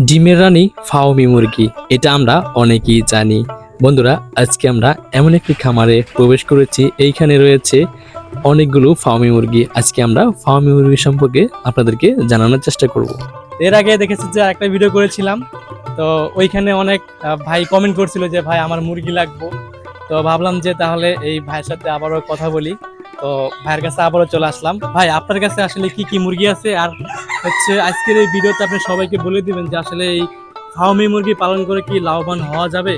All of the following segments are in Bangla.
ডিমের রানী ফাওমি মুরগি। এটা আমরা অনেকেই জানি। বন্ধুরা, আজকে আমরা এমন একটি খামারে প্রবেশ করেছি, এইখানে রয়েছে অনেকগুলো ফাওমি মুরগি। আজকে আমরা ফাওমি মুরগি সম্পর্কে আপনাদেরকে জানানোর চেষ্টা করব। এর আগে দেখেছি যে একটা ভিডিও করেছিলাম। তো ওইখানে অনেক ভাই কমেন্ট করছিল যে, ভাই, আমার মুরগি লাগবো। তো ভাবলাম যে তাহলে এই ভাইয়ের সাথে আবারও কথা বলি। তো ভাইয়ের কাছে আবারও চলে আসলাম। ভাই, আপনার কাছে আসলে কি কি মুরগি আছে? আর হচ্ছে আজকের এই ভিডিওতে আপনি সবাইকে বলে দিবেন যে আসলে এই ফার্মি মুরগি পালন করে কি লাভবান হওয়া যাবে?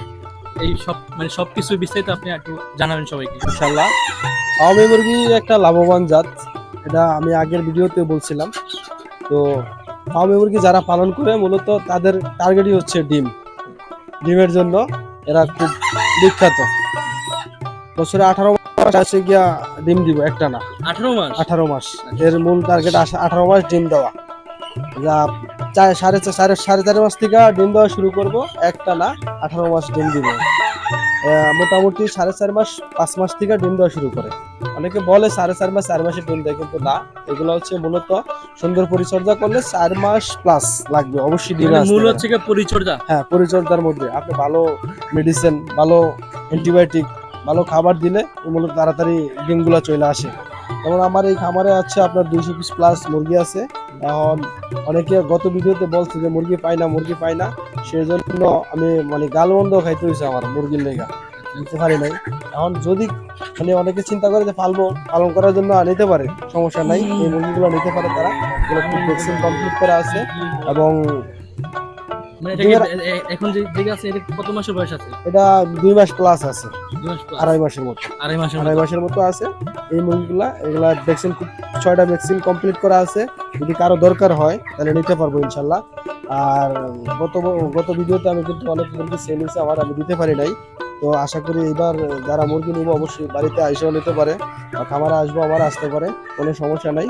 এই সব মানে সব কিছু বিস্তারিত আপনি একটু জানাবেন সবাইকে। ইনশাল্লাহ ফার্মি মুরগি একটা লাভবান জাত। এটা আমি আগের ভিডিওতে বলছিলাম। তো ফার্মি মুরগি যারা পালন করে, মূলত তাদের টার্গেটই হচ্ছে ডিম। ডিমের জন্য এরা খুব বিখ্যাত। বছরে আঠারো মাস আসে গিয়া ডিম দিব একটা না। আঠারো মাস? আঠারো মাস। এর মূল টার্গেট আঠারো মাস ডিম দেওয়া। যা চার সাড়ে সাড়ে সাড়ে চার মাস থেকে ডিম দেওয়া শুরু করব একটা না আঠারো মাস ডিম দিব। মোটামুটি সাড়ে চার মাস পাঁচ মাস থেকে ডিম দেওয়া শুরু করে। অনেকে বলে সাড়ে চার মাস চার মাসে ডিম দেয় কিন্তু না এগুলো হচ্ছে মূলত সুন্দর পরিচর্যা করলে চার মাস প্লাস লাগবে অবশ্যই ডিম মানে মূল হচ্ছে পরিচর্যা? হ্যাঁ পরিচর্যার মধ্যে। আপনি ভালো মেডিসিন ভালো অ্যান্টিবায়োটিক ভালো খাবার দিলে মূলত তাড়াতাড়ি ডিমগুলো চলে আসে। যেমন আমার এই খামারে আছে আপনার দুইশো পিস প্লাস মুরগি আছে। এখন অনেকে গত ভিডিওতে বলছে যে মুরগি পাই না, মুরগি পাই না। সেই জন্য আমি মানে গালমন্দ খাইতে হয়েছে আমার মুরগির লেগা। নিতে পারি নাই। এখন যদি মানে অনেকে চিন্তা করে যে পালবো, পালন করার জন্য নিতে পারে, সমস্যা নাই। এই মুরগিগুলো নিতে পারে তারা। ভ্যাকসিন কমপ্লিট করা আছে। এবং মানে এটা কি এ- এ- এখন যে দিকে আছে এটা কত মাসের বয়স আছে? এটা দুই মাস প্লাস আছে। আড়াই মাসের মতো। আড়াই মাসের আড়াই মাসের মতো আছে। এই মুরগিগুলা এগুলা ভ্যাকসিন ছয়টা ভ্যাকসিন কমপ্লিট করা আছে। যদি কারও দরকার হয় তাহলে নিতে পারব ইনশাল্লাহ। আর গত গত ভিডিওতে আমি কিন্তু অনেক মুরগি সেল হয়েছে আমার আমি দিতে পারি নাই। তো আশা করি এবার যারা মুরগি নিবো অবশ্যই বাড়িতে আইসেও নিতে পারে। বা খামারে আসব আবার আসতে পারে। কোনো সমস্যা নাই।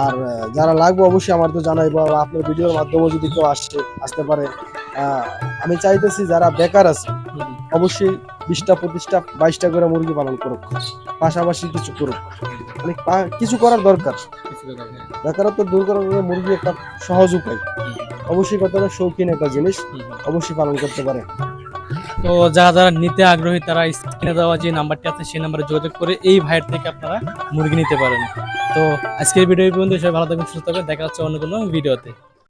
আর যারা লাগবে অবশ্যই আমার তো জানাই বা আপনার ভিডিওর মাধ্যমে যদি কেউ আসছে আসতে পারে। আমি চাইতেছি যারা বেকার আছে, অবশ্যই বিশটা পঁচিশটা, বাইশটা করে মুরগি পালন করুক। পাশাপাশি কিছু করুক। মানে কিছু করার দরকার। বেকারত্ব দূর করার মুরগি একটা সহজ উপায়। অবশ্যই কত শৌখিন একটা জিনিস। অবশ্যই পালন করতে পারে। তো যারা যারা নিতে আগ্রহী, তারা স্ক্রিনে দেওয়া যে নাম্বারটি আছে, সেই নাম্বারে যোগাযোগ করে এই ভাইয়ের থেকে আপনারা মুরগি নিতে পারেন। তো আজকের ভিডিও পর্যন্ত সবাই ভালো থাকবেন সুস্থ থাকবেন। দেখা হচ্ছে অন্য কোনো ভিডিওতে।